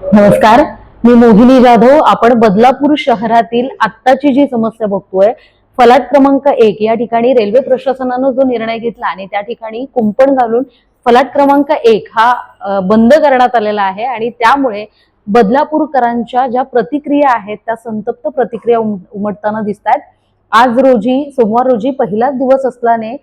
नमस्कार. मी मोहिनी जाधव. आपण बदलापूर शहरातील आत्ताची जी समस्या बघतोय फलाट क्रमांक एक या ठिकाणी रेल्वे प्रशासनानं जो निर्णय घेतला आणि त्या ठिकाणी कुंपण घालून फलाट क्रमांक एक हा बंद करण्यात आलेला आहे आणि त्यामुळे बदलापूरकरांच्या ज्या प्रतिक्रिया आहेत त्या संतप्त प्रतिक्रिया उम- उमटताना दिसत आहेत आज रोजी सोमवार रोजी पहिलाच दिवस असल्याने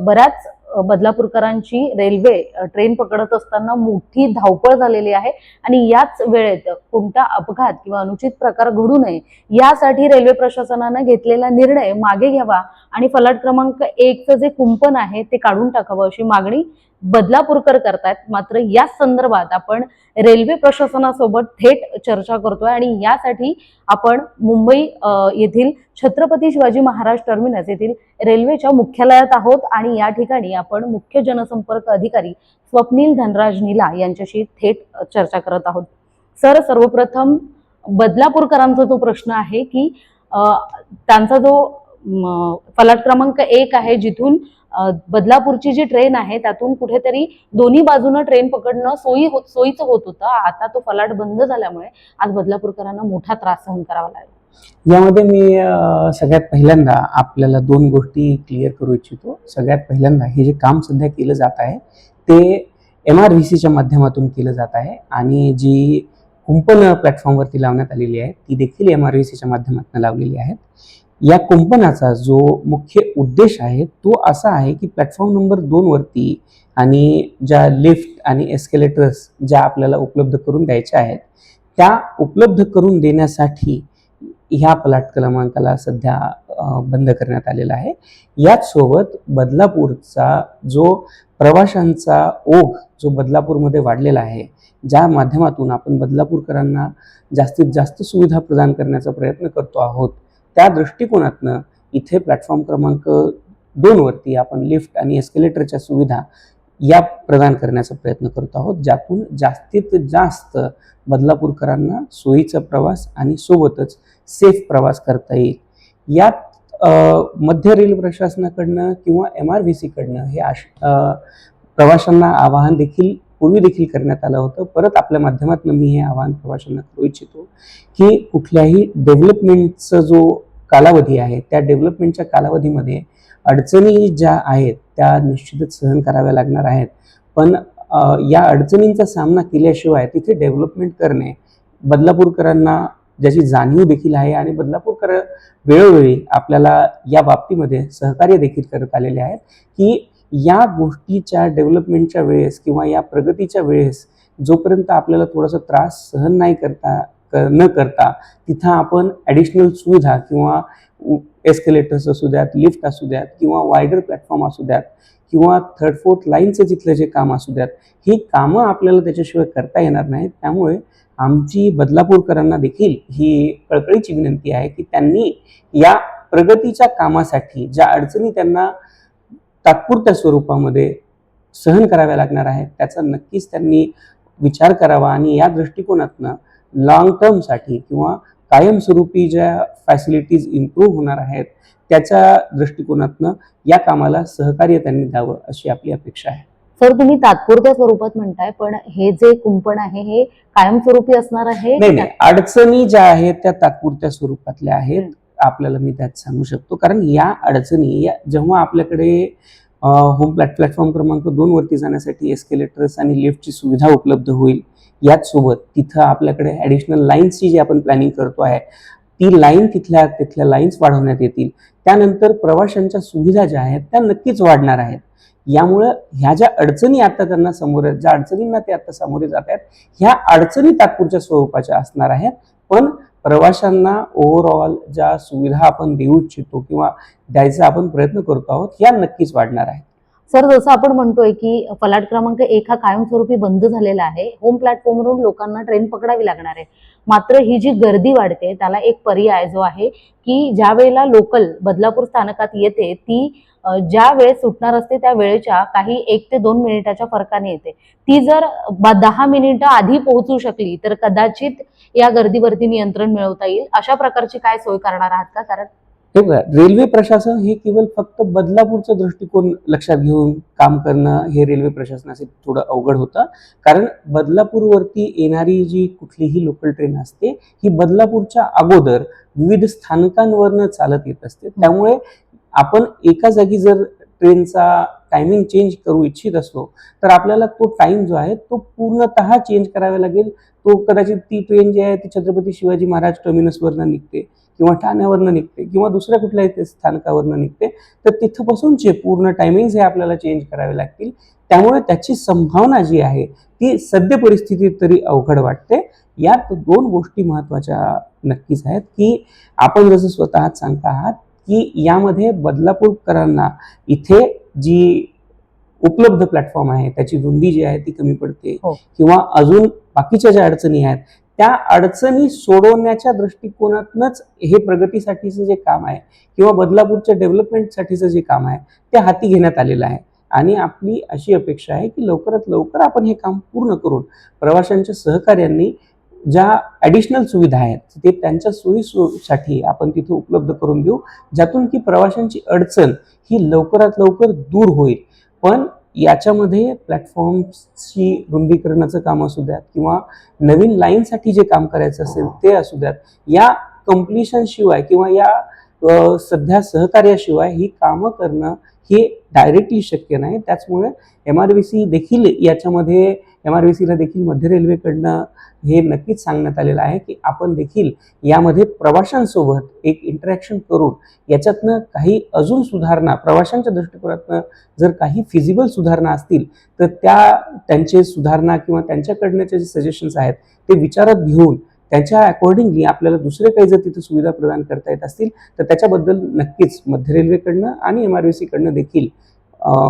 बऱ्याच बदलापूरकरांची रेल्वे ट्रेन पकडत असताना मोठी धावपळ झालेली आहे आणि याच वेळेत कोणता अपघात किंवा अनुचित प्रकार घडू नये यासाठी रेल्वे प्रशासनानं घेतलेला निर्णय मागे घ्यावा आणि फलाट क्रमांक एकचं जे कुंपण आहे ते काढून टाकावं अशी मागणी बदलापूरकर करतायत. मात्र या संदर्भात आपण रेल्वे प्रशासनासोबत थेट चर्चा करतोय आणि यासाठी आपण मुंबई येथील छत्रपती शिवाजी महाराज टर्मिनस येथील रेल्वेच्या मुख्यालयात आहोत आणि या ठिकाणी आपण मुख्य जनसंपर्क अधिकारी स्वप्नील धनराज नीला यांच्याशी थेट चर्चा करत आहोत. सर सर्वप्रथम बदलापूरकरांचा जो प्रश्न आहे की त्यांचा जो फलाट क्रमांक एक आहे जिथून बदलापूरची जी ट्रेन आहे त्यातून कुठेतरी दोन्ही बाजूनं ट्रेन पकडणं सोयी होत सोयीचं होत होतं. आता तो फलाट बंद झाल्यामुळे आज बदलापूरकरांना मोठा त्रास सहन करावा लागला. यामध्ये मी सगळ्यात पहिल्यांदा आपल्याला दोन गोष्टी क्लिअर करू इच्छितो. सगळ्यात पहिल्यांदा हे जे काम सध्या केलं जात आहे ते एम आर व्ही सीच्या माध्यमातून केलं जात आहे आणि जी कुंपण प्लॅटफॉर्मवरती लावण्यात आलेली आहे ती देखील एम आर व्ही सीच्या माध्यमातून लावलेली आहेत या कुंपणाचा जो मुख्य उद्देश आहे तो असा आहे की प्लॅटफॉर्म नंबर दोनवरती आणि ज्या लिफ्ट आणि एस्केलेटर्स ज्या आपल्याला उपलब्ध करून द्यायच्या आहेत त्या उपलब्ध करून देण्यासाठी ह्या प्लॅट क्रमांकाला सध्या बंद करण्यात आलेला आहे. याचसोबत बदलापूरचा जो प्रवाशांचा ओघ जो बदलापूरमध्ये वाढलेला आहे ज्या माध्यमातून आपण बदलापूरकरांना जास्तीत जास्त सुविधा प्रदान करण्याचा प्रयत्न करतो आहोत त्या दृष्टिकोनातनं इथे प्लॅटफॉर्म क्रमांक दोनवरती आपण लिफ्ट आणि एस्केलेटरच्या सुविधा या प्रदान करण्याचा प्रयत्न करत आहोत ज्यातून जास्तीत जास्त बदलापूरकरांना सोयीचा प्रवास आणि सोबतच सेफ प्रवास करता येईल. यात मध्य रेल्वे प्रशासनाकडनं किंवा एम आर व्ही सीकडनं हे आश प्रवाशांना आवाहन देखील पूर्वी देखील करण्यात आलं होतं. परत आपल्या माध्यमातून मी हे आवाहन प्रवाशांना करू इच्छितो की कुठल्याही डेव्हलपमेंटचा जो कालावधी आहे त्या डेव्हलपमेंटच्या कालावधीमध्ये अडचणी ज्या आहेत त्या निश्चितच सहन कराव्या लागणार आहेत. पण या अडचणींचा सामना केल्याशिवाय तिथे डेव्हलपमेंट करणे बदलापूरकरांना ज्याची जाणीव देखील आहे आणि बदलापूरकर वेळोवेळी आपल्याला या बाबतीमध्ये सहकार्य देखील करत आलेले आहेत की या गोष्टीच्या डेव्हलपमेंटच्या वेळेस किंवा या प्रगतीच्या वेळेस जोपर्यंत आपल्याला थोडासा त्रास सहन नाही करता क- न करता तिथं आपण ॲडिशनल सुविधा किंवा एस्केलेटर्स असू द्यात लिफ्ट असू द्यात किंवा वायडर प्लॅटफॉर्म असू द्यात किंवा थर्ड फोर्थ लाईनचं जिथलं जे काम असू द्यात ही कामं आपल्याला त्याच्याशिवाय करता येणार नाहीत. त्यामुळे आमची बदलापूरकरांना देखील ही कळकळीची विनंती आहे की त्यांनी या प्रगतीच्या कामासाठी ज्या अडचणी त्यांना तात्पुरत्या स्वरूपामध्ये सहन कराव्या लागणार आहेत. त्याचा नक्कीच त्यांनी विचार करावा आणि या दृष्टिकोनातनं लॉंग टर्मसाठी किंवा कायमस्वरूपी ज्या फॅसिलिटीज इम्प्रूव्ह होणार आहेत त्याच्या दृष्टिकोनातनं या कामाला सहकार्य त्यांनी द्यावं अशी आपली अपेक्षा आहे. सर तुम्ही तात्पुरत्या स्वरूपात म्हणताय पण हे जे कुंपण आहे हे कायमस्वरूपी असणार आहे? नाही नाही. अडचणी ज्या आहेत त्या तात्पुरत्या स्वरूपातल्या आहेत. आपल्याला मी त्यात सांगू शकतो. कारण या अडचणी या जेव्हा आपल्याकडे होम प्लॅट प्लॅटफॉर्म क्रमांक दोन वरती जाण्यासाठी एस्केलेटर्स आणि लिफ्टची सुविधा उपलब्ध होईल याचसोबत तिथं आपल्याकडे ॲडिशनल लाईन्सची जी आपण प्लॅनिंग करतो आहे ती लाईन तिथल्या तिथल्या लाईन्स वाढवण्यात येतील. त्यानंतर प्रवाशांच्या सुविधा ज्या आहेत त्या नक्कीच वाढणार आहेत. यामुळं ह्या ज्या अडचणी आता त्यांना समोर आहेत ज्या अडचणींना ते आता सामोरे जात आहेत ह्या अडचणी तात्पुरच्या स्वरूपाच्या असणार आहेत. पण प्रवाशांना ओव्हरऑल ज्या सुविधा आपण देऊ इच्छितो किंवा द्यायचा आपण प्रयत्न करतो आहोत या नक्कीच वाढणार आहेत. सर जसं आपण म्हणतोय की फलाट क्रमांक एक हा कायमस्वरूपी बंद झालेला आहे. होम प्लॅटफॉर्मवरून लोकांना ट्रेन पकडावी लागणार आहे. मात्र ही जी गर्दी वाढते त्याला एक पर्याय जो आहे की ज्या वेळेला लोकल बदलापूर स्थानकात येते ती ज्या वेळेस सुटणार असते त्या वेळेच्या काही एक ते दोन मिनिटाच्या फरकाने येते. ती जर दहा मिनिटं आधी पोहोचू शकली तर कदाचित या गर्दीवरती नियंत्रण मिळवता येईल. अशा प्रकारची काय सोय करणार आहात का? कारण हे बघा रेल्वे प्रशासन हे केवळ फक्त बदलापूरचा दृष्टिकोन लक्षात घेऊन काम करणं हे रेल्वे प्रशासनाचे थोडं अवघड होतं. कारण बदलापूरवरती येणारी जी कुठलीही लोकल ट्रेन असते ही बदलापूरच्या अगोदर विविध स्थानकांवरनं चालत येत असते. त्यामुळे आपण एका जागी जर ट्रेनचा टायमिंग चेंज करू इच्छित असलो तर आपल्याला तो टाईम जो आहे तो पूर्णतः चेंज करावा लागेल. तो कदाचित ती ट्रेन जी आहे ती छत्रपती शिवाजी महाराज टर्मिनसवरनं निघते किंवा ठाण्यावरनं निघते किंवा दुसऱ्या कुठल्याही ते स्थानकावरनं निघते तर तिथंपासूनचे पूर्ण टायमिंग्स हे आपल्याला चेंज करावे लागतील. त्यामुळे त्याची संभावना जी आहे ती सद्य परिस्थितीत तरी अवघड वाटते. यात दोन गोष्टी महत्त्वाच्या नक्कीच आहेत की आपण जसं स्वतः सांगता आहात की यामध्ये बदलापूरकरांना इथे जी उपलब्ध प्लॅटफॉर्म आहे त्याची रुंदी जी आहे ती कमी पडते हो. किंवा अजून बाकीच्या ज्या अडचणी आहेत त्या अडचणी सोडवण्याच्या दृष्टिकोनातनच हे प्रगतीसाठीचं जे काम आहे किंवा बदलापूरच्या डेव्हलपमेंटसाठीचं जे काम आहे ते हाती घेण्यात आलेलं आहे आणि आपली अशी अपेक्षा आहे की लवकरात लवकर आपण हे काम पूर्ण करून प्रवाशांच्या सहकार्यांनी ज्या ॲडिशनल सुविधा आहेत ते त्यांच्या सोयीसाठी आपण तिथे उपलब्ध करून देऊ ज्यातून की प्रवाशांची अडचण ही लवकरात लवकर दूर होईल. पण याच्यामध्ये प्लॅटफॉर्मची रुंदीकरणाचं काम असू द्यात किंवा नवीन लाईनसाठी जे काम करायचं असेल ते असू द्यात या कम्प्लिशनशिवाय किंवा या सध्या सहकार्याशिवाय ही कामं करणं हे डायरेक्टली शक्य नाही. त्याचमुळे एम आर बी सी देखील याच्यामध्ये एम आर व्ही सीला देखील मध्य रेल्वेकडनं हे नक्कीच सांगण्यात आलेलं आहे की आपण देखील यामध्ये प्रवाशांसोबत एक इंटरॅक्शन करून याच्यातनं काही अजून सुधारणा प्रवाशांच्या दृष्टिकोनातनं जर काही फिजिबल सुधारणा असतील तर त्या त्यांचे सुधारणा किंवा त्यांच्याकडनंचे जे सजेशन्स आहेत ते विचारात घेऊन त्याच्या अकॉर्डिंगली आपल्याला दुसरे काही जर तिथे सुविधा प्रदान करता येत असतील तर त्याच्याबद्दल नक्कीच मध्य रेल्वेकडनं आणि एम आर व्ही सीकडनं देखील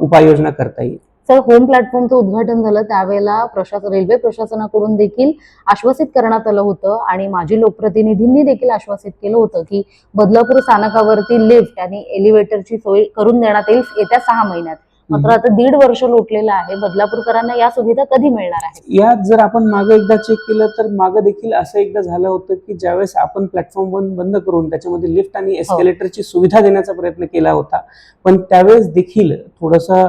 उपाययोजना करता येईल. सर होम प्लॅटफॉर्मचं उद्घाटन झालं. त्यावेळेला प्रशासन रेल्वे प्रशासनाकडून देखील आश्वासित करण्यात आलं होतं आणि माजी लोकप्रतिनिधींनी देखील आश्वासित केलं होतं की बदलापूर स्थानकावरती लिफ्ट आणि एलिव्हेटरची सोय करून देण्यात येईल येत्या सहा महिन्यात. मात्र आता दीड वर्ष लोटलेलं आहे. बदलापूरकरांना या सुविधा कधी मिळणार आहेत? यात जर आपण मागं एकदा चेक केलं तर मागं देखील असं एकदा झालं होतं की ज्यावेळेस आपण प्लॅटफॉर्म बंद बंद करून त्याच्यामध्ये लिफ्ट आणि एस्केलेटरची सुविधा देण्याचा प्रयत्न केला होता पण त्यावेळेस देखील थोडंसं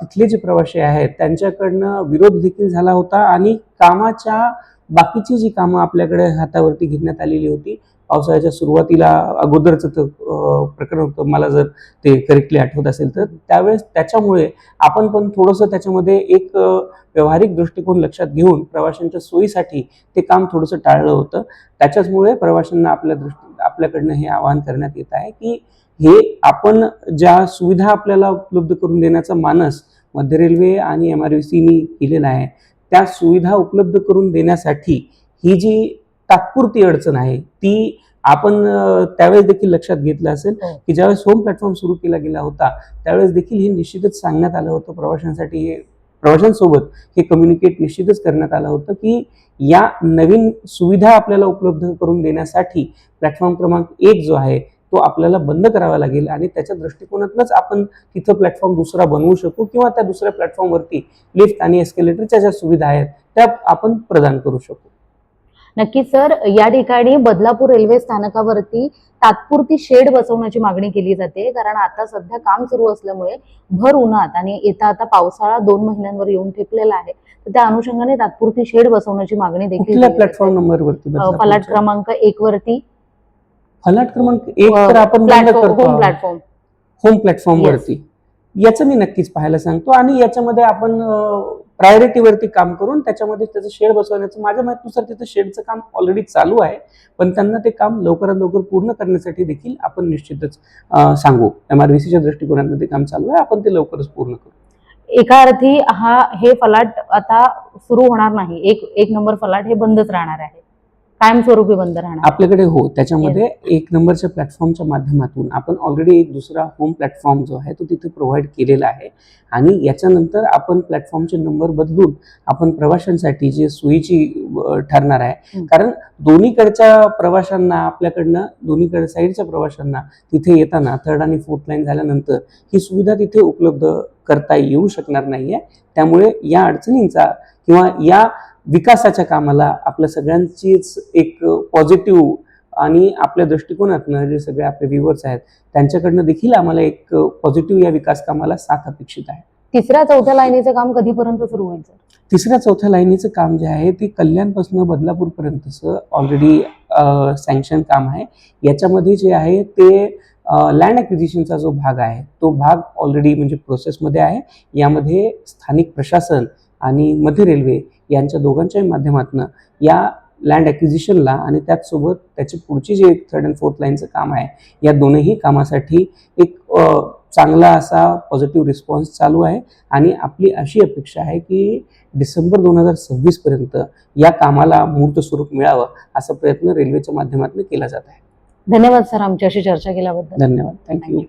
तिथले जे प्रवासी आहेत त्यांच्याकडनं विरोध देखील झाला होता आणि कामाच्या बाकीची जी कामं आपल्याकडे हातावरती घेण्यात आलेली होती पावसाळ्याच्या सुरुवातीला अगोदरचं तर प्रकरण होतं. मला जर ते करेक्टली आठवत असेल तर त्यावेळेस त्याच्यामुळे आपण पण थोडंसं त्याच्यामध्ये एक व्यावहारिक दृष्टिकोन लक्षात घेऊन प्रवाशांच्या सोयीसाठी ते काम थोडंसं टाळलं होतं. त्याच्याचमुळे प्रवाशांना आपल्या दृष्टी आपल्याकडनं हे आवाहन करण्यात येत आहे की हे आपण ज्या सुविधा आपल्याला उपलब्ध करून देण्याचा मानस मध्य रेल्वे आणि एम आर व्ही सीनी केलेला आहे त्या सुविधा उपलब्ध करून देण्यासाठी ही जी तात्पुरती अडचण आहे ती आपण त्यावेळेस देखील लक्षात घेतलं असेल हो. की ज्यावेळेस होम प्लॅटफॉर्म सुरू केला गेला होता त्यावेळेस देखील हे निश्चितच सांगण्यात आलं होतं प्रवाशांसाठी हे प्रवाशांसोबत हे कम्युनिकेट निश्चितच करण्यात आलं होतं की या नवीन सुविधा आपल्याला उपलब्ध करून देण्यासाठी प्लॅटफॉर्म क्रमांक एक जो आहे तो आपल्याला बंद करावा लागेल आणि त्याच्या दृष्टिकोनातूनच आपण तिथं प्लॅटफॉर्म दुसरा बनवू शकू किंवा त्या दुसऱ्या प्लॅटफॉर्मवरती लिफ्ट आणि एस्केलेटरच्या ज्या सुविधा आहेत त्या आपण प्रदान करू शकू नक्कीच सर या ठिकाणी बदलापूर रेल्वे स्थानकावरती तात्पुरती शेड बसवण्याची मागणी केली जाते कारण आता सध्या काम सुरू असल्यामुळे भर उन्हात आणि येता आता पावसाळा दोन महिन्यांवर येऊन ठेपलेला आहे तर त्या अनुषंगाने तात्पुरती शेड बसवण्याची मागणी देखील प्लॅटफॉर्म. नंबरवरती? फलाट क्रमांक एक वरती फलाट क्रमांक एक तर आपण प्लॅटफॉर्म करतो होम प्लॅटफॉर्म होम प्लॅटफॉर्म. वरती याचं मी नक्कीच पाहायला सांगतो आणि याच्यामध्ये आपण प्रायोरिटीवरती काम करून त्याच्यामध्ये त्याचं शेड बसवण्याचं माझ्या माहितीनुसार तिथं शेडचं काम ऑलरेडी चालू आहे. पण त्यांना ते काम लवकरात लवकर पूर्ण करण्यासाठी देखील आपण निश्चितच सांगू. एम आर सीच्या दृष्टिकोनातून ते काम चालू आहे आपण ते लवकरच पूर्ण करू. एका अर्थी हा हे फलाट आता सुरू होणार नाही. एक एक नंबर फलाट हे बंदच राहणार आहे. कायमस्वरूपी बंद राहणार. आपल्याकडे हो त्याच्यामध्ये एक नंबरच्या प्लॅटफॉर्मच्या माध्यमातून आपण ऑलरेडी एक दुसरा होम प्लॅटफॉर्म जो आहे तो तिथे प्रोव्हाइड केलेला आहे. आणि याच्यानंतर आपण प्लॅटफॉर्मचे नंबर बदलून आपण प्रवाशांसाठी जे सोयीची ठरणार आहे. कारण दोन्हीकडच्या प्रवाशांना आपल्याकडनं दोन्हीकडे साईडच्या प्रवाशांना तिथे येताना थर्ड आणि फोर्थ लाईन झाल्यानंतर ही सुविधा तिथे उपलब्ध करता येऊ शकणार नाहीये. त्यामुळे या अडचणींचा किंवा या विकासाच्या कामाला आपल्या सगळ्यांचीच एक पॉझिटिव्ह आणि आपल्या दृष्टिकोनातनं जे सगळे आपले व्ह्युअर्स आहेत त्यांच्याकडनं देखील आम्हाला एक पॉझिटिव्ह या विकास कामाला साथ अपेक्षित आहे. तिसऱ्या चौथ्या लाईनीचं काम कधीपर्यंत सुरू होईल तिसऱ्या चौथ्या लाईनीचं काम जे आहे ते कल्याणपासून बदलापूरपर्यंतचं ऑलरेडी सँक्शन काम आहे. याच्यामध्ये जे आहे ते लँड ॲक्विजिशनचा जो भाग आहे तो भाग ऑलरेडी म्हणजे प्रोसेसमध्ये आहे. यामध्ये स्थानिक प्रशासन आणि मध्य रेल्वे यांच्या दोघांच्याही माध्यमातून या लँड ॲक्विजिशनला आणि त्याचसोबत त्याची पुढची जे थर्ड अँड फोर्थ लाईनचं काम आहे या दोनही कामासाठी एक चांगला असा पॉझिटिव्ह रिस्पॉन्स चालू आहे. आणि आपली अशी अपेक्षा आहे की डिसेंबर दोन हजार सव्वीस पर्यंत या कामाला मूर्त स्वरूप मिळावं असा प्रयत्न रेल्वेच्या माध्यमातून केला जात आहे. धन्यवाद सर आमच्याशी चर्चा केल्याबद्दल. धन्यवाद. थँक्यू